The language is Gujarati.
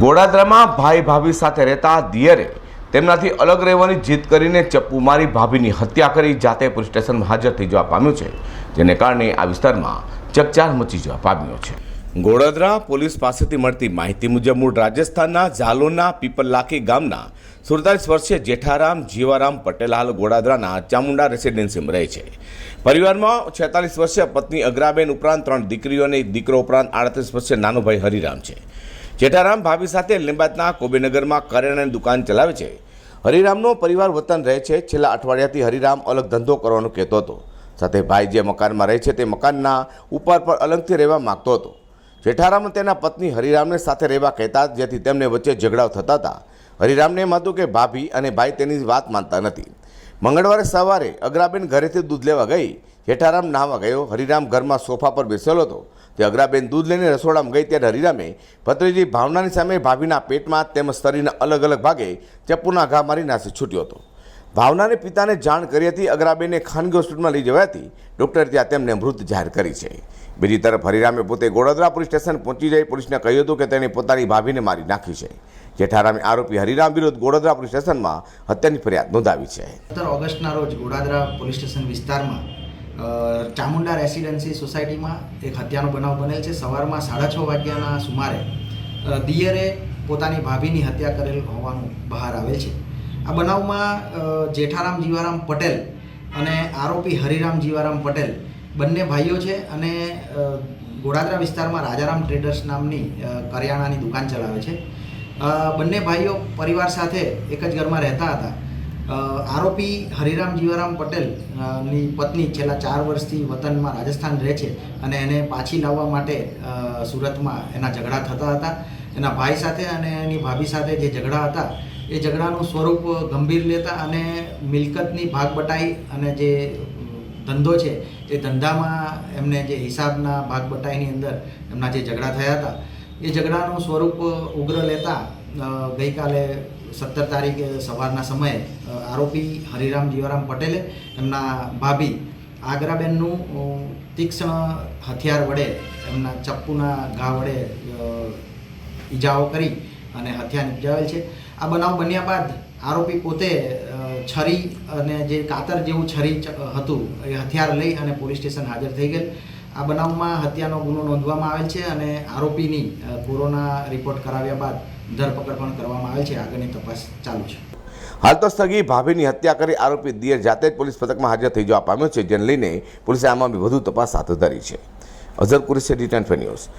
ગોડાદરામાં ભાઈ ભાભી સાથે રહેતા દિયરે તેમનાથી અલગ રહેવાની જીદ કરીને ચપ્પુ મારી ભાભીની હત્યા કરી જાતે પોલીસ સ્ટેશનમાં હાજર થઈ જવા પામ્યું છે, જેને કારણે આ વિસ્તારમાં ચકચાર મચી જવા પામ્યો છે. ગોડાદરા પોલીસ પાસેથી મળતી માહિતી મુજબ મૂળ રાજસ્થાનના ઝાલોના પીપલલાખી ગામના સુડતાલીસ વર્ષીય જેઠારામ જીવારામ પટેલ હાલ ગોડાદરાના ચામુંડા રેસિડેન્સીમાં રહે છે. પરિવારમાં છેતાલીસ વર્ષીય પત્ની અગ્રાબેન ઉપરાંત ત્રણ દીકરીઓ અને દીકરો ઉપરાંત આડત્રીસ વર્ષીય નાનો ભાઈ હરિરામ છે. જેઠારામ ભાભી સાથે લીંબાતના કોબીનગરમાં કરિયાણાની દુકાન ચલાવે છે. હરિરામનો પરિવાર વતન રહે છે. છેલ્લા અઠવાડિયાથી હરિરામ અલગ ધંધો કરવાનો કહેતો હતો. સાથે ભાઈ જે મકાનમાં રહે છે તે મકાનના ઉપર પર અલગથી રહેવા માગતો હતો. જેઠારામ તેના પત્ની હરિરામને સાથે રહેવા કહેતા જેથી તેમને વચ્ચે ઝઘડાઓ થતા હતા. હરિરામને એમ હતું કે ભાભી અને ભાઈ તેની વાત માનતા નથી. મંગળવારે સવારે અગ્રાબેન ઘરેથી દૂધ લેવા ગઈ. જેઠારામ નાહવા ગયો, હરિરામ ઘરમાં સોફા પર બેસેલો હતો. તે અગ્રાબેન દૂધ લઈને રસોડામાં ગઈ ત્યારે હરિરામે ભત્રીજી ભાવનાની સામે ભાભીના પેટમાં તેમજ શરીરના અલગ અલગ ભાગે ચપ્પુના ઘા મારી નાસી છૂટ્યો હતો. ભાવનાને પિતાને જાણ કરી હતી અગ્રાબેને ખાનગી હોસ્પિટલમાં લઈ જવાથી ડૉક્ટરે ત્યાં તેમને મૃત જાહેર કરી છે. બીજી તરફ હરિરામે પોતે ગોડોદરા પોલીસ સ્ટેશન પહોંચી જઈ પોલીસને કહ્યું હતું કે તેણે પોતાની ભાભીને મારી નાખી છે. જેઠારામે આરોપી હરિરામ વિરુદ્ધ ગોડોદરા પોલીસ સ્ટેશનમાં હત્યાની ફરિયાદ નોંધાવી છે. સત્તર ઓગસ્ટના રોજ ગોડાદરા પોલીસ સ્ટેશન વિસ્તારમાં ચામુંડા રેસિડેન્સી સોસાયટીમાં એક હત્યાનો બનાવ બનેલ છે. સવારમાં સાડા છ વાગ્યાના સુમારે દિયરે પોતાની ભાભીની હત્યા કરેલ હોવાનું બહાર આવેલ છે. આ બનાવમાં જેઠારામ જીવારામ પટેલ અને આરોપી હરિરામ જીવારામ પટેલ બંને ભાઈઓ છે અને ગોડાદરા વિસ્તારમાં રાજારામ ટ્રેડર્સ નામની કરિયાણાની દુકાન ચલાવે છે. બંને ભાઈઓ પરિવાર સાથે એક જ ઘરમાં રહેતા હતા. આરોપી હરિરામ જીવારામ પટેલની પત્ની છેલ્લા ચાર વર્ષથી વતનમાં રાજસ્થાન રહે છે અને એને પાછી લાવવા માટે સુરતમાં એના ઝઘડા થતા હતા. એના ભાઈ સાથે અને એની ભાભી સાથે જે ઝઘડા હતા, એ ઝઘડાનું સ્વરૂપ ગંભીર લેતા અને મિલકતની ભાગ બટાઈ અને જે ધંધો છે, એ ધંધામાં એમને જે હિસાબના ભાગ બટાઈની અંદર એમના જે ઝઘડા થયા હતા, એ ઝઘડાનું સ્વરૂપ ઉગ્ર લેતા ગઈકાલે સત્તર તારીખે સવારના સમયે આરોપી હરિરામ જીવારામ પટેલે એમના ભાભી આગ્રાબેનનું તીક્ષ્ણ હથિયાર વડે એમના ચપ્પુના ઘા વડે ઈજાઓ કરી અને હથિયાર નિપજાવેલ છે. આ બનાવ બન્યા બાદ આરોપી પોતે છરી અને જે કાતર જેવું છરી હતું, એ હથિયાર લઈ અને પોલીસ સ્ટેશન હાજર થઈ ગયેલ. આ બનાવમાં હત્યાનો ગુનો નોંધવામાં આવેલ છે અને આરોપીની કોરોના રિપોર્ટ કરાવ્યા બાદ ધરપકડ પણ કરવામાં આવેલ છે. આગળની તપાસ ચાલુ છે. હાલ તો સગી ભાભીની હત્યા કરી આરોપી દિયર જાતે જ પોલીસ પથકમાં હાજર થઈ જવા પામ્યો છે, જેને લઈને પોલીસે આમાં વધુ તપાસ હાથ ધરી છે. Azhar Qureshi, D ten news.